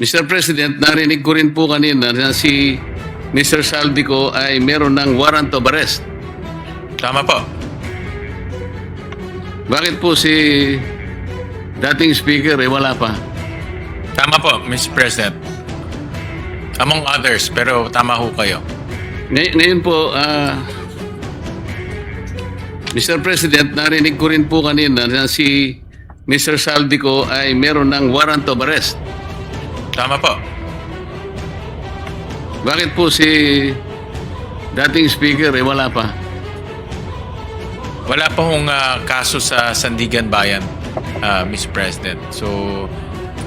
Mr. President, narinig ko rin po kanina na si Mr. Saldico ay meron ng warrant of arrest. Tama po. Bakit po si dating speaker eh wala pa? Tama po, Mr. President. Among others, pero tama ho kayo. Ngay- ngayon po, ah, Mr. President, narinig ko rin po kanina na si Mr. Saldico ay meron ng warrant of arrest. Tama po. Bakit po si dating speaker eh wala pa? Wala pa hong ah, kaso sa Sandigan Bayan, ah, Mr. President. So,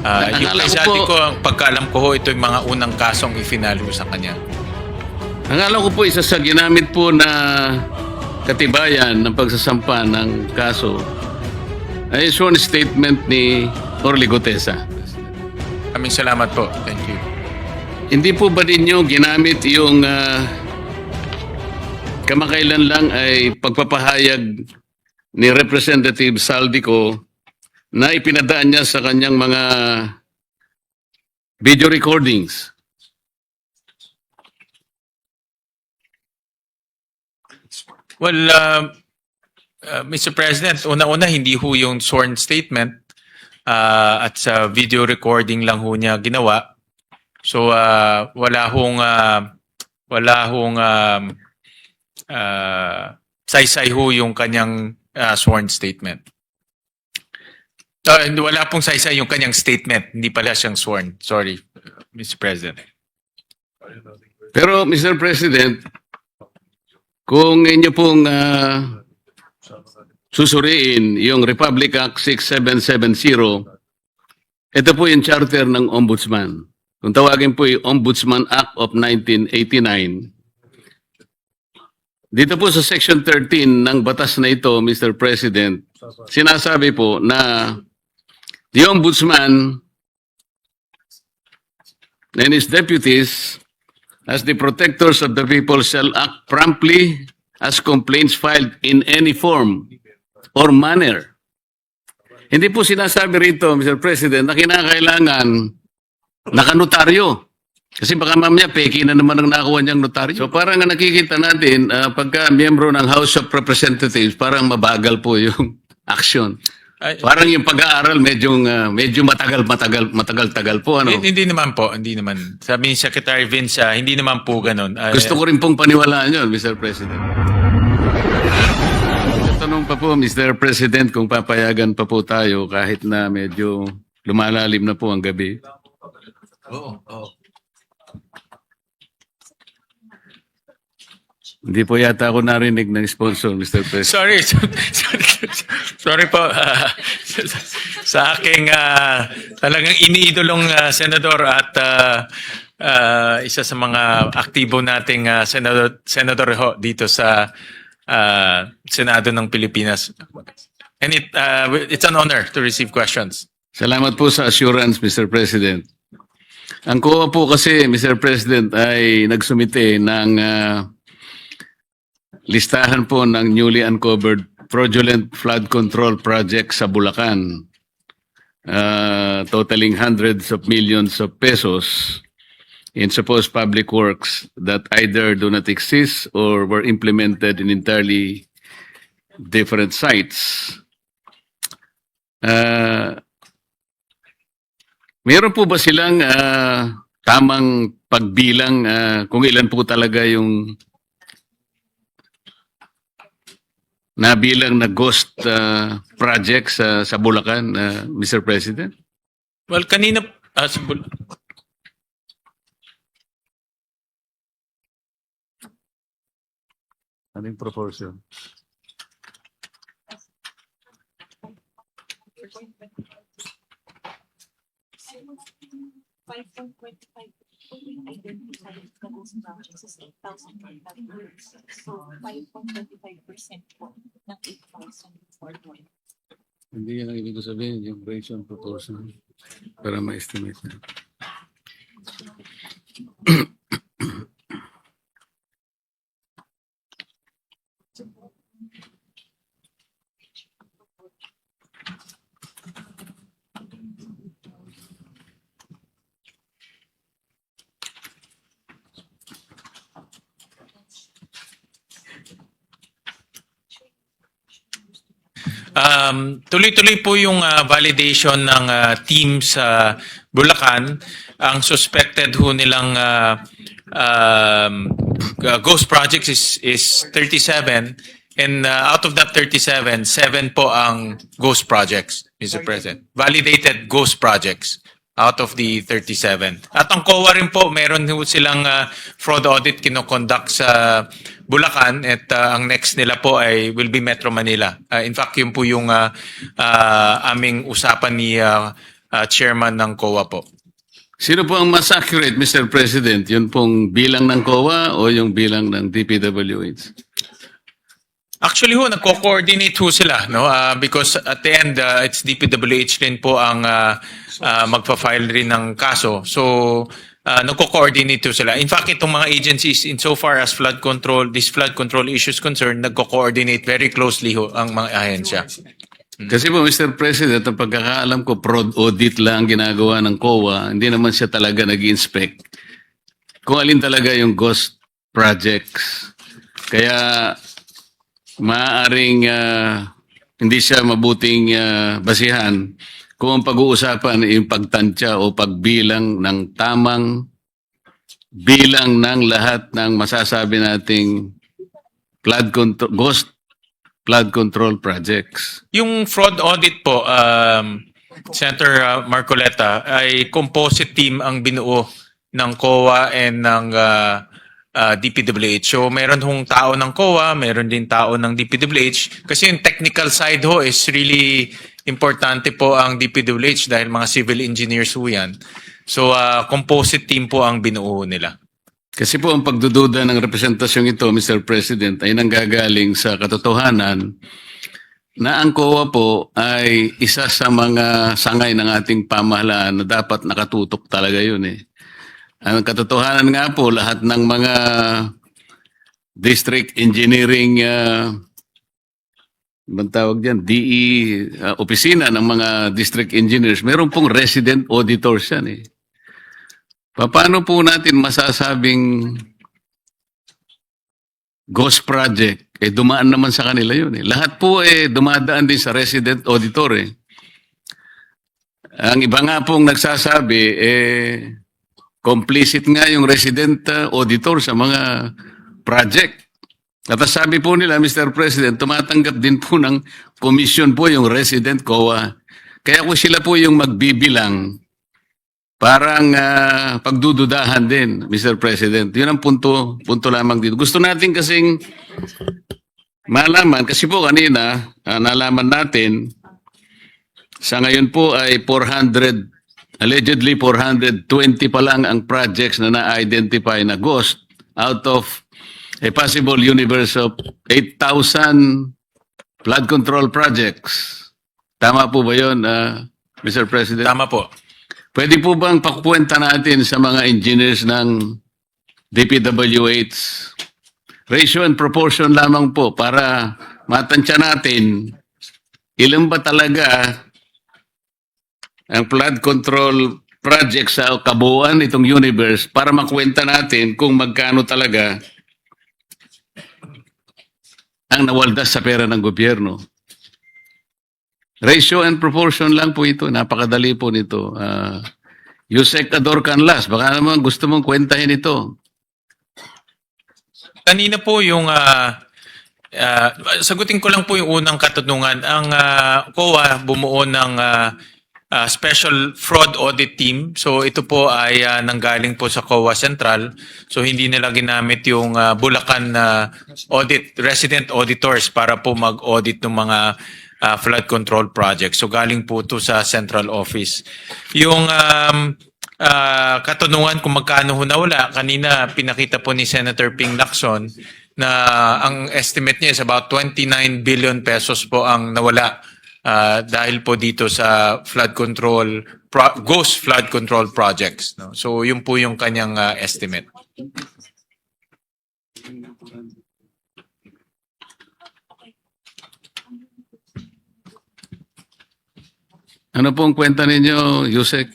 uh, Ang yung alam ko po- ko, ang pagkaalam ko ho, ito yung mga unang kasong ifinalo sa kanya. Ang alam ko po isa sa ginamit po na katibayan ng pagsasampa ng kaso ay sworn statement ni Orly Gutesa. Kaming salamat po. Thank you. Hindi po ba ninyo ginamit yung ah, kamakailan lang ay pagpapahayag ni Representative Saldico na ipinadaan niya sa kanyang mga video recordings? Well, uh, uh, Mr. President, una-una hindi ho yung sworn statement uh, at sa video recording lang ho niya ginawa. So uh, wala hong uh, wala hong um, uh, saysay ho yung kanyang uh, sworn statement. Uh, wala pong saysay yung kanyang statement, hindi pala siyang sworn. Sorry, Mr. President. Pero Mr. President, kung inyo pong ah, susuriin yung Republic Act 6770, ito po yung charter ng Ombudsman. Kung tawagin po yung Ombudsman Act of 1989, dito po sa Section 13 ng batas na ito, Mr. President, sinasabi po na the Ombudsman and his deputies as the protectors of the people shall act promptly as complaints filed in any form or manner. Hindi po sinasabi rito, Mr. President, na kinakailangan nakanotaryo. Kasi baka mamaya peki na naman ang nakuha niyang notaryo. So parang ang nakikita natin, ah, pagka miyembro ng House of Representatives, parang mabagal po yung action. Ay, Parang yung pag-aaral medyo ah, medyo matagal matagal matagal tagal po ano. Hindi, hindi naman po, hindi naman. Sabi ni Secretary Vince, ah, hindi naman po ganun. Ah, Gusto ko rin pong paniwalaan yun, Mr. President. Pa po, Mr. President, kung papayagan pa po tayo kahit na medyo lumalalim na po ang gabi. Oo, oo. Hindi po yata ako narinig ng sponsor, Mr. President. Sorry, sorry, sorry po. ah, sa aking ah, talagang iniidolong ah, senador at ah, ah, isa sa mga aktibo nating ah, senador, senador ho dito sa ah, Senado ng Pilipinas. And it, ah, it's an honor to receive questions. Salamat po sa assurance, Mr. President. Ang COA po kasi, Mr. President, ay nagsumite ng ah, listahan po ng newly uncovered fraudulent flood control project sa Bulacan, ah, totaling hundreds of millions of pesos in supposed public works that either do not exist or were implemented in entirely different sites. Ah, Meron po ba silang ah, tamang pagbilang ah, kung ilan po talaga yung nabilang na ghost ah, project sa, sa Bulacan, ah, Mr. President? Well, kanina, ah, sa Bul- Anong proportion? Five point twenty-five identified na ghost projects is eight thousand five hundred. So, five point twenty-five percent po ng eight thousand four point. Hindi yan ang ibig sabihin, yung ratio and proportion para ma-estimate na. Um, tuloy-tuloy po yung ah, validation ng ah, team sa Bulacan. Ang suspected ho nilang ah, um, uh, ghost projects is, is 37. And uh, out of that 37, 7 po ang ghost projects, Mr. President. Validated ghost projects out of the 37. At ang COA rin po, meron ho silang uh, fraud audit kinoconduct sa Bulacan at uh, ang next nila po ay will be Metro Manila. Uh, in fact, yun po yung uh, uh, aming usapan ni uh, uh, chairman ng COA po. Sino po ang mas accurate, Mr. President? Yun pong bilang ng COA o yung bilang ng DPWH? Actually ho, nagko-coordinate ho sila, no? Ah, because at the end, ah, it's DPWH rin po ang ah, ah, magpa-file rin ng kaso. So, uh, nagko-coordinate ho sila. In fact, itong mga agencies, in so far as flood control, this flood control issues concerned, nagko-coordinate very closely ho ang mga ahensya. Kasi po, Mr. President, ang pagkakaalam ko, prod audit lang ang ginagawa ng COA. Hindi naman siya talaga nag inspect kung alin talaga yung ghost projects. Kaya maaaring ah, hindi siya mabuting ah, basihan kung ang pag-uusapan yung pagtansya o pagbilang ng tamang bilang ng lahat ng masasabi nating flood control, ghost flood control projects. Yung fraud audit po, um, Senator uh, Marcoleta, ay composite team ang binuo ng COA and ng uh, uh, DPWH. So meron hong tao ng COA, meron din tao ng DPWH. Kasi yung technical side ho is really importante po ang DPWH dahil mga civil engineers ho yan. So uh, composite team po ang binuo nila. Kasi po ang pagdududa ng representasyong ito, Mr. President, ay nanggagaling sa katotohanan na ang COA po ay isa sa mga sangay ng ating pamahalaan na dapat nakatutok talaga yun eh. Ang katotohanan nga po, lahat ng mga district engineering uh, Ibang tawag dyan, DE, uh, opisina ng mga district engineers, meron pong resident auditors yan eh. Paano po natin masasabing ghost project? Eh, dumaan naman sa kanila yun eh. Lahat po eh, dumadaan din sa resident auditor eh. Ang iba nga pong nagsasabi, eh, complicit nga yung resident uh, auditor sa mga project. At sabi po nila, Mr. President, tumatanggap din po ng commission po yung resident COA. Kaya kung sila po yung magbibilang, parang ah, pagdududahan din, Mr. President. Yun ang punto, punto lamang dito. Gusto natin kasing malaman, kasi po kanina, ah, nalaman natin, sa ngayon po ay 400, allegedly 420 pa lang ang projects na na-identify na ghost out of a possible universe of 8,000 flood control projects. Tama po ba yun, ah, Mr. President? Tama po. Pwede po bang pakukwenta natin sa mga engineers ng DPWH ratio and proportion lamang po para matansya natin ilan ba talaga ang flood control project sa kabuuan itong universe para makwenta natin kung magkano talaga ang nawaldas sa pera ng gobyerno. Ratio and proportion lang po ito. Napakadali po nito. Uh, Yusek Ador Canlas, baka naman gusto mong kwentahin ito. Kanina po yung ah, ah, sagutin ko lang po yung unang katanungan. Ang ah, COA bumuo ng ah, ah, special fraud audit team. So ito po ay ah, nanggaling po sa COA Central. So hindi nila ginamit yung ah, Bulacan na audit resident auditors para po mag-audit ng mga ah, flood control projects. So galing po to sa central office. Yung um, ah, katanungan kung magkano ho nawala, kanina pinakita po ni Senator Ping Lacson na ang estimate niya is about 29 billion pesos po ang nawala ah, dahil po dito sa flood control, pro- ghost flood control projects. No? So yun po yung kanyang ah, estimate. Ano po ang kwenta ninyo, Yusek?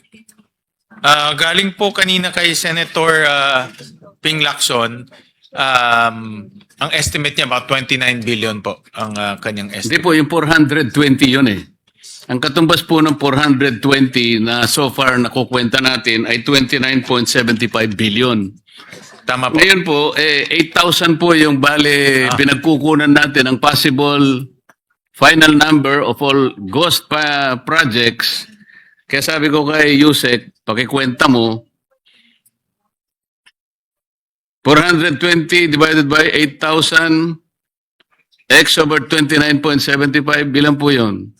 Ah, galing po kanina kay Senator ah, Ping Lacson Um, ang estimate niya about 29 billion po ang ah, kanyang Hindi estimate. po, yung 420 yun eh. Ang katumbas po ng 420 na so far nakukwenta natin ay 29.75 billion. Tama po. Ngayon po, eh, 8,000 po yung bale Ah. pinagkukunan natin ang possible final number of all ghost pa projects. Kaya sabi ko kay Yusek, pakikwenta mo, 420 divided by 8,000 x over 29.75, bilang po yun?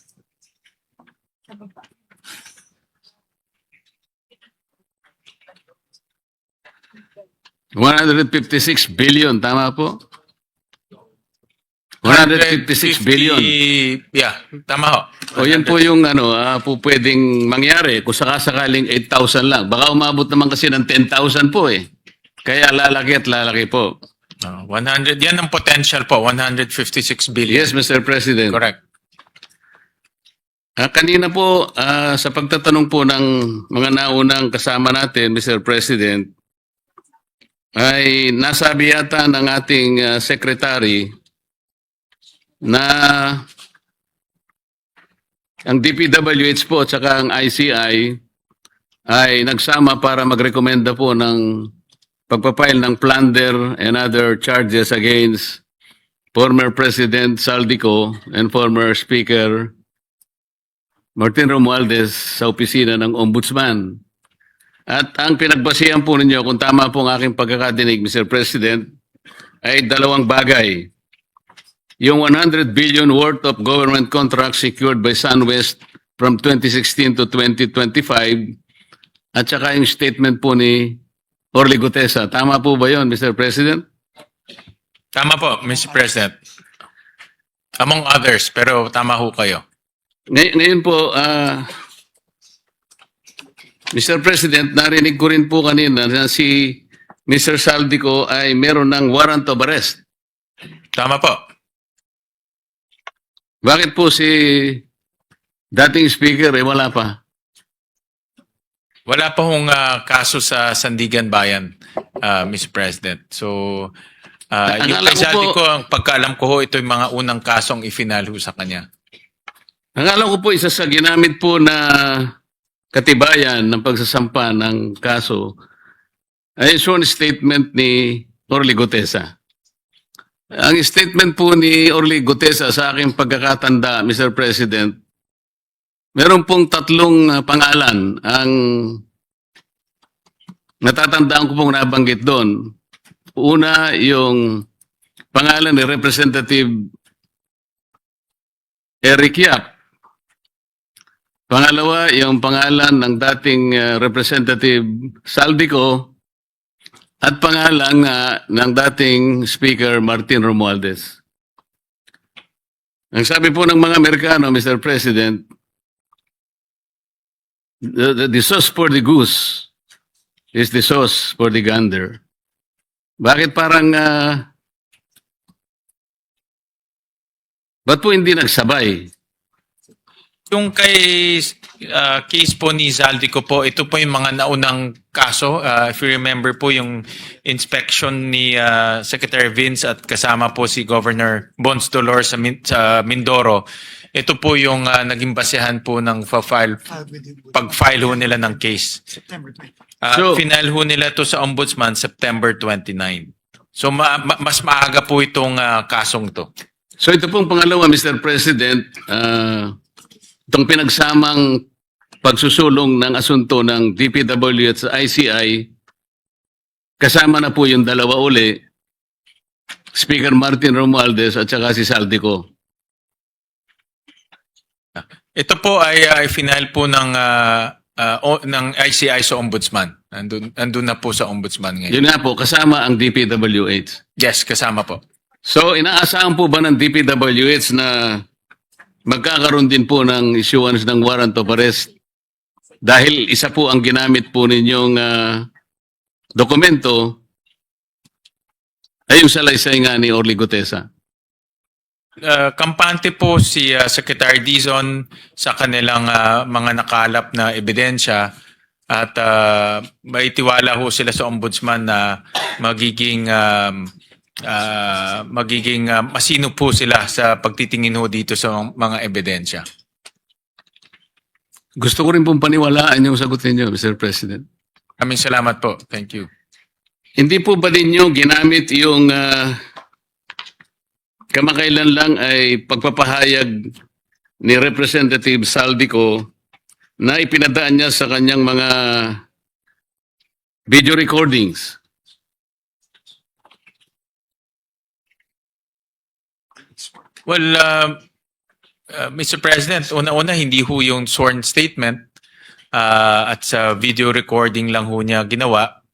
$156 billion, tama po? 156 billion. Yeah, tama ho. O yan po yung ano, ah, po pwedeng mangyari kung sakasakaling 8,000 lang. Baka umabot naman kasi ng 10,000 po eh. Kaya lalaki at lalaki po. Ah, 100, yan ang potential po, 156 billion. Yes, Mr. President. Correct. Ah, kanina po, ah, sa pagtatanong po ng mga naunang kasama natin, Mr. President, ay nasabi yata ng ating ah, secretary na ang DPWH po at saka ang ICI ay nagsama para magrekomenda po ng pagpapile ng plunder and other charges against former President Saldico and former Speaker Martin Romualdez sa opisina ng Ombudsman. At ang pinagbasihan po ninyo, kung tama po ang aking pagkakadinig, Mr. President, ay dalawang bagay. Yung 100 billion worth of government contracts secured by SunWest from 2016 to 2025 at saka yung statement po ni Orly Gutesa. Tama po ba yon, Mr. President? Tama po, Mr. President. Among others, pero tama ho kayo. Ngay- ngayon po, ah, Mr. President, narinig ko rin po kanina na si Mr. Saldico ay meron ng warrant of arrest. Tama po. Bakit po si dating speaker ay wala pa? Wala pa hong ah, kaso sa Sandigan Bayan, ah, Mr. President. So, uh, yung kay ko ang pagkaalam ko ho, ito yung mga unang kasong ifinal ho sa kanya. Ang alam ko po, isa sa ginamit po na katibayan ng pagsasampa ng kaso ay sworn statement ni Orly Gutesa. Ang statement po ni Orly Gutesa sa aking pagkakatanda, Mr. President, meron pong tatlong uh, pangalan ang natatandaan ko pong nabanggit doon. Una, yung pangalan ni Representative Eric Yap. Pangalawa, yung pangalan ng dating uh, Representative Saldico at pangalan nga ng dating Speaker Martin Romualdez. Ang sabi po ng mga Amerikano, Mr. President, the, the, the sauce for the goose is the sauce for the gander. Bakit parang, uh, ba't po hindi nagsabay? Yung kay ah, case po ni Zaldi ko po, ito po yung mga naunang kaso. Ah, if you remember po yung inspection ni ah, Secretary Vince at kasama po si Governor Bons Dolor sa, Min- sa Mindoro. Ito po yung ah, naging basehan po ng fa-file, pag-file ho nila ng case. September 20. Uh, So- final ho nila to sa Ombudsman September 29. So ma- ma- mas maaga po itong ah, kasong to. So ito pong pangalawa, Mr. President, ah, itong pinagsamang pagsusulong ng asunto ng DPW at sa ICI, kasama na po yung dalawa uli, Speaker Martin Romualdez at saka si Saldico. Ito po ay ay final po ng ah, ah, o- ng ICI sa Ombudsman. Andun, andun na po sa Ombudsman ngayon. Yun nga po, kasama ang DPWH. Yes, kasama po. So inaasahan po ba ng DPWH na magkakaroon din po ng issuance ng warrant of arrest dahil isa po ang ginamit po ninyong ah, dokumento ay yung salaysay nga ni Orly Gutesa. Uh, kampante po si ah, Secretary Dizon sa kanilang ah, mga nakalap na ebidensya at ah, may tiwala ho sila sa ombudsman na magiging um, ah, magiging ah, masino po sila sa pagtitingin ho dito sa mga ebidensya. Gusto ko rin pong paniwalaan yung sagot ninyo, Mr. President. Kaming salamat po. Thank you. Hindi po ba ninyo ginamit yung ah, kamakailan lang ay pagpapahayag ni Representative Saldico na ipinadaan niya sa kanyang mga video recordings? Well, uh, uh, Mr. President, una-una hindi ho yung sworn statement uh, at sa video recording lang ho niya ginawa.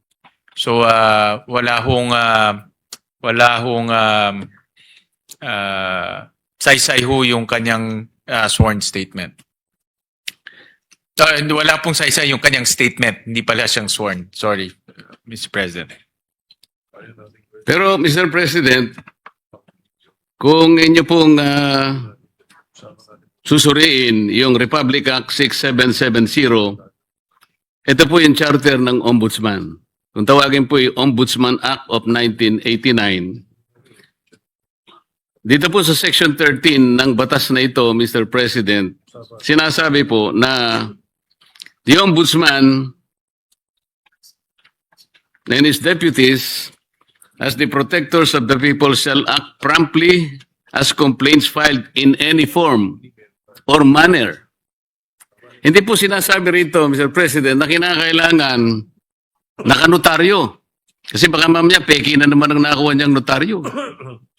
So uh, wala hong uh, wala hong um, uh, saysay ho yung kanyang uh, sworn statement. Uh, wala pong saysay yung kanyang statement, hindi pala siyang sworn. Sorry, Mr. President. Pero, Mr. President, kung inyo pong ah, susuriin yung Republic Act 6770, ito po yung charter ng Ombudsman. Kung tawagin po yung Ombudsman Act of 1989, dito po sa Section 13 ng batas na ito, Mr. President, sinasabi po na the Ombudsman and his deputies as the protectors of the people shall act promptly as complaints filed in any form or manner. Hindi po sinasabi rito, Mr. President, na kinakailangan nakanotaryo. Kasi baka mamaya peki na naman ang nakuha niyang notaryo.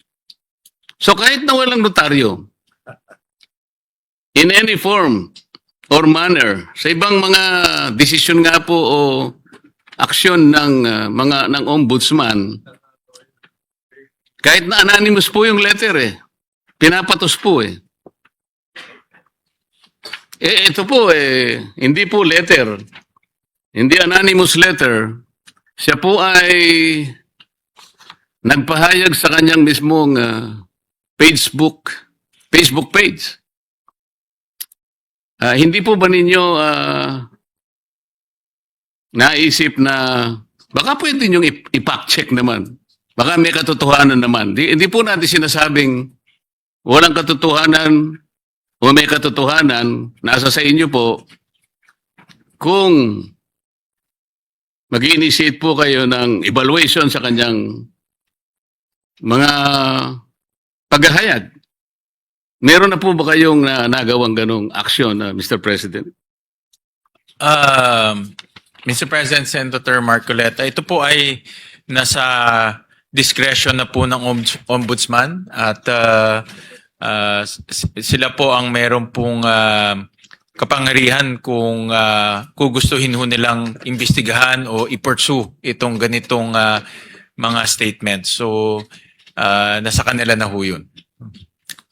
So kahit na walang notaryo, in any form or manner, sa ibang mga desisyon nga po o aksyon ng uh, mga ng ombudsman, kahit na anonymous po yung letter eh. Pinapatos po eh. Eh, ito po eh, hindi po letter. Hindi anonymous letter. Siya po ay nagpahayag sa kanyang mismong ah, Facebook, Facebook page. Ah, hindi po ba ninyo ah, naisip na baka pwede nyo ipack-check naman. Baka may katotohanan naman. Di, hindi po natin sinasabing walang katotohanan o may katotohanan. Nasa sa inyo po kung mag-initiate po kayo ng evaluation sa kanyang mga paghahayag. Meron na po ba kayong na, nagawang ganong aksyon, uh, Mr. President? Um, Mr. President, Senator Marcoleta, ito po ay nasa discretion na po ng ombuds- ombudsman at uh, uh, sila po ang meron pong uh, kapangyarihan kung uh, gugustuhin ho nilang imbestigahan o i-pursue itong ganitong uh, mga statements. So, uh, nasa kanila na ho yun.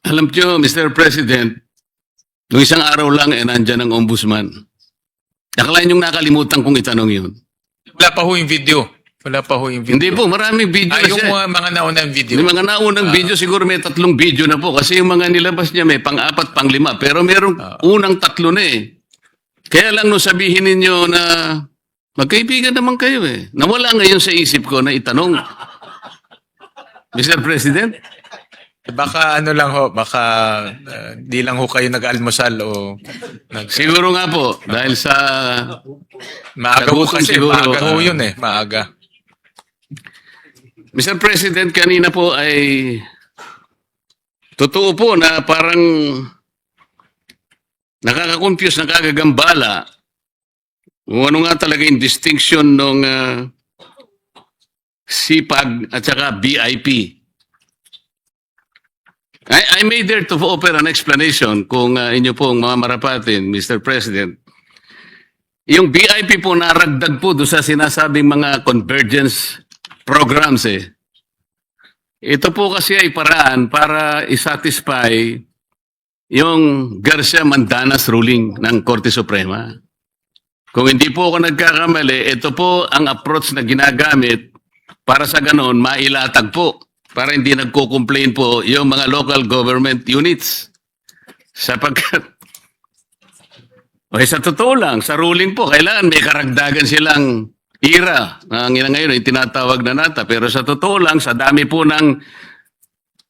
Alam niyo, Mr. President, nung isang araw lang, eh, nandyan ang ombudsman. Akalain yung nakalimutan kong itanong yun. Wala pa ho yung video. Wala pa ho yung video. Hindi po, maraming video Ah, yung siya. uh, mga naunang video. Yung mga naunang video, siguro may tatlong video na po. Kasi yung mga nilabas niya may pang-apat, pang-lima. Pero merong Ah. unang tatlo na eh. Kaya lang nung sabihin ninyo na magkaibigan naman kayo eh. Nawala ngayon sa isip ko na itanong. Mr. President? Baka ano lang ho, baka uh, di lang ho kayo nag-almusal o nag Siguro nga po, dahil sa maaga ho Nagutom kasi, siguro, maaga ho ah. yun eh, maaga. Mr. President, kanina po ay totoo po na parang nakaka-confuse, nakakagambala kung ano nga talaga yung distinction ng CPAG at saka BIP. I, I made there to offer an explanation kung uh, inyo pong mga marapatin, Mr. President. Yung BIP po naragdag po doon sa sinasabing mga convergence programs eh. Ito po kasi ay paraan para isatisfy yung Garcia Mandanas ruling ng Korte Suprema. Kung hindi po ako nagkakamali, ito po ang approach na ginagamit para sa ganon mailatag po para hindi nagko-complain po yung mga local government units sapagkat Okay, sa totoo lang, sa ruling po, kailangan may karagdagan silang ira. Ang ina ngayon ay tinatawag na nata. Pero sa totoo lang, sa dami po ng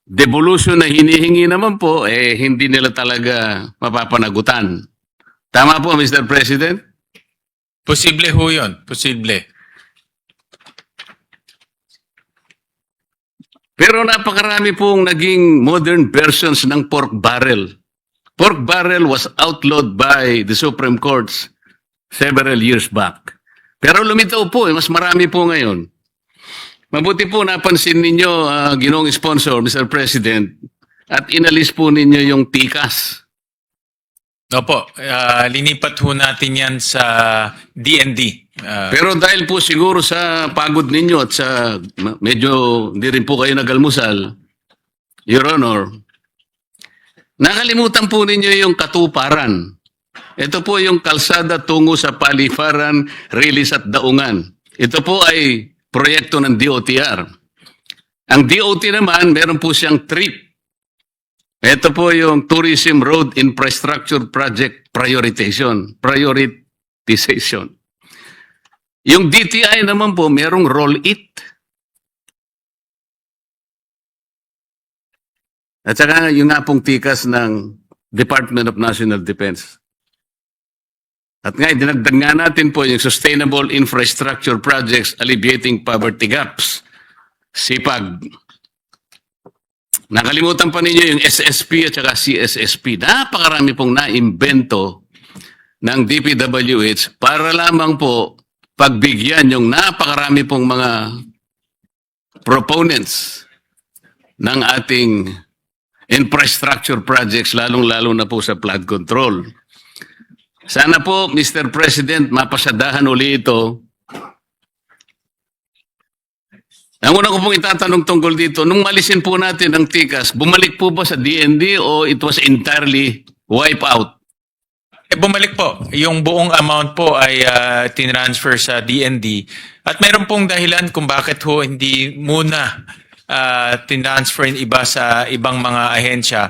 devolution na hinihingi naman po, eh, hindi nila talaga mapapanagutan. Tama po, Mr. President? Posible ho yun. Posible. Pero napakarami pong naging modern versions ng pork barrel. Pork barrel was outlawed by the Supreme Courts several years back. Pero lumitaw po, eh, mas marami po ngayon. Mabuti po napansin ninyo, ah, ginong sponsor, Mr. President, at inalis po ninyo yung tikas. Opo, ah, linipat ho natin yan sa DND. Ah, Pero dahil po siguro sa pagod ninyo at sa medyo hindi rin po kayo nagalmusal, Your Honor, nakalimutan po ninyo yung katuparan. Ito po yung kalsada tungo sa palifaran, release at daungan. Ito po ay proyekto ng DOTR. Ang DOT naman, meron po siyang trip. Ito po yung Tourism Road Infrastructure Project Prioritization. Prioritization. Yung DTI naman po, merong roll it. At saka yung nga pong tikas ng Department of National Defense. At nga, dinagdag nga natin po yung Sustainable Infrastructure Projects Alleviating Poverty Gaps. SIPAG. Nakalimutan pa ninyo yung SSP at saka CSSP. Napakarami pong naimbento ng DPWH para lamang po pagbigyan yung napakarami pong mga proponents ng ating infrastructure projects, lalong-lalo na po sa flood control. Sana po, Mr. President, mapasadahan uli ito. Ang una ko pong itatanong tungkol dito, nung malisin po natin ang tikas, bumalik po ba sa DND o it was entirely wipe out? Eh, bumalik po. Yung buong amount po ay uh, tinransfer sa DND. At meron pong dahilan kung bakit ho hindi muna uh, tinransfer yung iba sa ibang mga ahensya.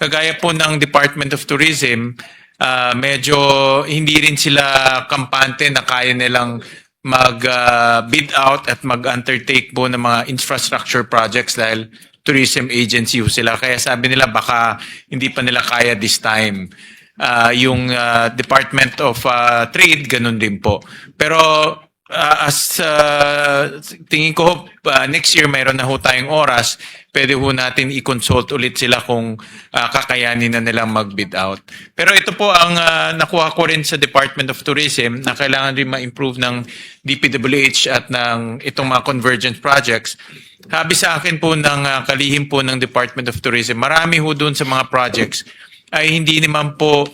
Kagaya po ng Department of Tourism, ah, medyo hindi rin sila kampante na kaya nilang mag-bid out at mag-undertake po ng mga infrastructure projects dahil tourism agency sila. Kaya sabi nila baka hindi pa nila kaya this time. Ah, yung ah, Department of ah, Trade, ganun din po. Pero ah, as ah, tingin ko ah, next year mayroon na ho tayong oras, pwede ho natin i-consult ulit sila kung ah, kakayanin na nilang mag-bid out. Pero ito po ang ah, nakuha ko rin sa Department of Tourism na kailangan rin ma-improve ng DPWH at ng itong mga convergence projects. Sabi sa akin po ng ah, kalihim po ng Department of Tourism, marami ho doon sa mga projects ay hindi naman po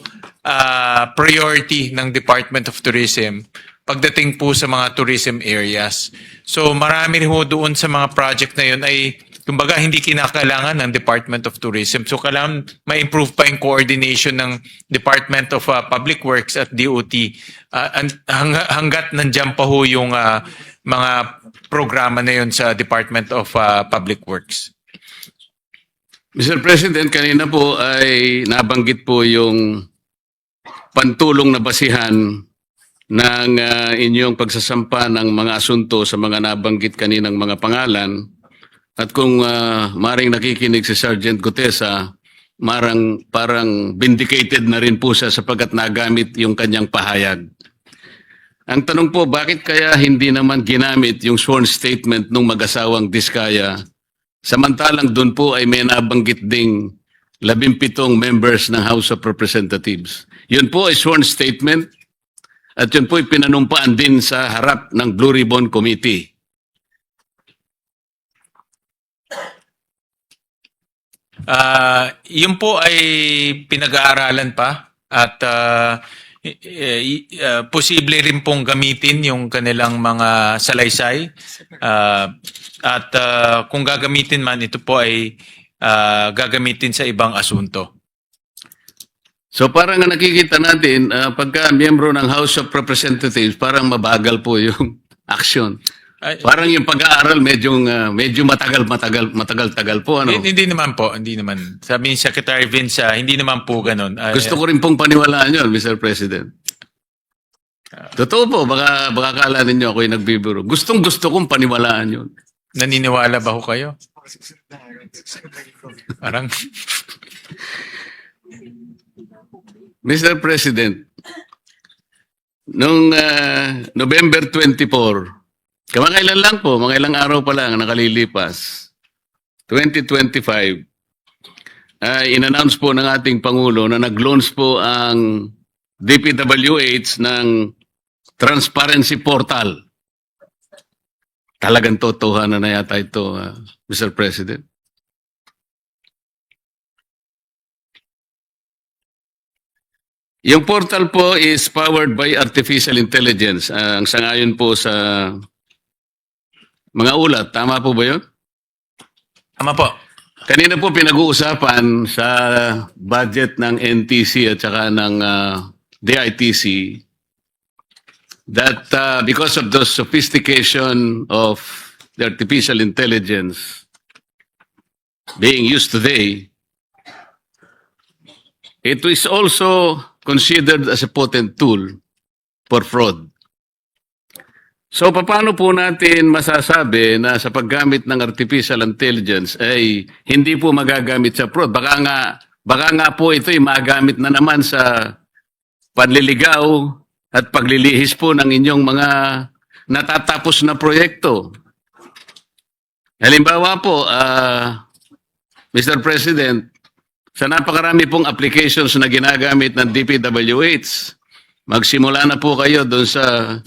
ah, priority ng Department of Tourism pagdating po sa mga tourism areas. So marami rin ho doon sa mga project na yun ay kumbaga hindi kinakailangan ng Department of Tourism. So kailangan ma-improve pa yung coordination ng Department of ah, Public Works at DOT ang- hang- hanggat nandiyan pa ho yung ah, mga programa na yun sa Department of ah, Public Works. Mr. President, kanina po ay nabanggit po yung pantulong na basihan ng ah, inyong pagsasampa ng mga asunto sa mga nabanggit kaninang mga pangalan. At kung ah, maring nakikinig si Sergeant Gutesa, marang parang vindicated na rin po siya sapagkat nagamit yung kanyang pahayag. Ang tanong po, bakit kaya hindi naman ginamit yung sworn statement ng mag-asawang Diskaya Samantalang doon po ay may nabanggit ding labimpitong members ng House of Representatives. Yun po ay sworn statement at yun po ay pinanumpaan din sa harap ng Blue Ribbon Committee. Ah, yun po ay pinag-aaralan pa at i- ah, posible rin pong gamitin yung kanilang mga salaysay. Ah, at ah, kung gagamitin man, ito po ay ah, gagamitin sa ibang asunto. So parang ang nakikita natin, ah, pagka miyembro ng House of Representatives, parang mabagal po yung action. Ay, Parang yung pag-aaral medyo uh, medyo matagal matagal matagal tagal po ano. hindi, hindi naman po, hindi naman. Sabi ni Secretary Vince, ah, hindi naman po ganun. Ah, Gusto ko rin pong paniwalaan 'yon, Mr. President. Totoo po, baka baka kala ninyo ako yung nagbibiro. Gustong gusto kong paniwalaan 'yon. Naniniwala ba ho kayo? Parang, Mr. President, nung ah, November 24, kamakailan lang po, mga ilang araw pa lang nakalilipas, 2025, ay in-announce po ng ating Pangulo na nag-launch po ang DPWH ng Transparency Portal. Talagang totohanan na yata ito, ah, Mr. President. Yung portal po is powered by artificial intelligence. Ah, ang sangayon po sa mga ulat. Tama po ba yun? tama po. Kanina po pinag-uusapan sa budget ng NTC at saka ng ah, DITC that ah, because of the sophistication of the artificial intelligence being used today, it is also considered as a potent tool for fraud. So paano po natin masasabi na sa paggamit ng artificial intelligence ay hindi po magagamit sa fraud? Baka nga baka nga po ito ay magamit na naman sa panliligaw at paglilihis po ng inyong mga natatapos na proyekto. Halimbawa po, ah, Mr. President, sa napakarami pong applications na ginagamit ng DPWH, magsimula na po kayo doon sa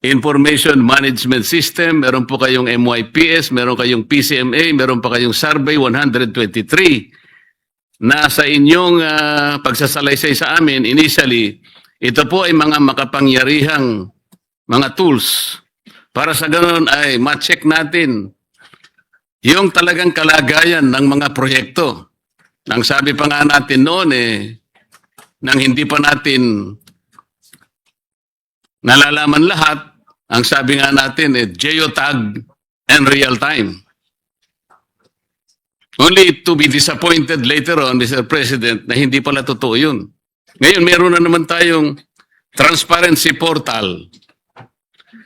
Information Management System, meron po kayong MYPS, meron kayong PCMA, meron pa kayong Survey 123 na sa inyong ah, pagsasalaysay sa amin initially, ito po ay mga makapangyarihang mga tools. Para sa ganoon ay ma-check natin yung talagang kalagayan ng mga proyekto. Nang sabi pa nga natin noon eh, nang hindi pa natin nalalaman lahat, ang sabi nga natin eh, geotag and real time. Only to be disappointed later on, Mr. President, na hindi pala totoo yun. Ngayon, meron na naman tayong transparency portal.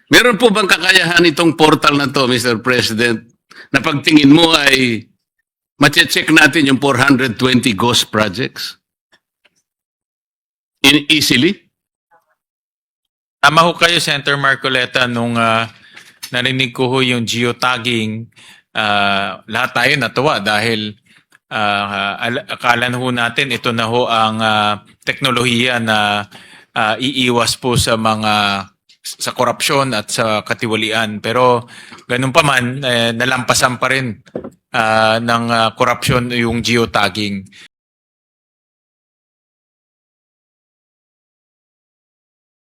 Meron po bang kakayahan itong portal na to, Mr. President, na pagtingin mo ay Mache-check natin yung 420 ghost projects. In easily. Tama ho kayo, Senator Marcoleta, nung ah, narinig ko ho yung geotagging, ah, lahat tayo natuwa dahil ah, al- akala na ho natin ito na ho ang ah, teknolohiya na ah, iiwas po sa mga sa korupsyon at sa katiwalian. Pero ganun pa man, eh, nalampasan pa rin ah, ng ah, korupsyon yung geotagging.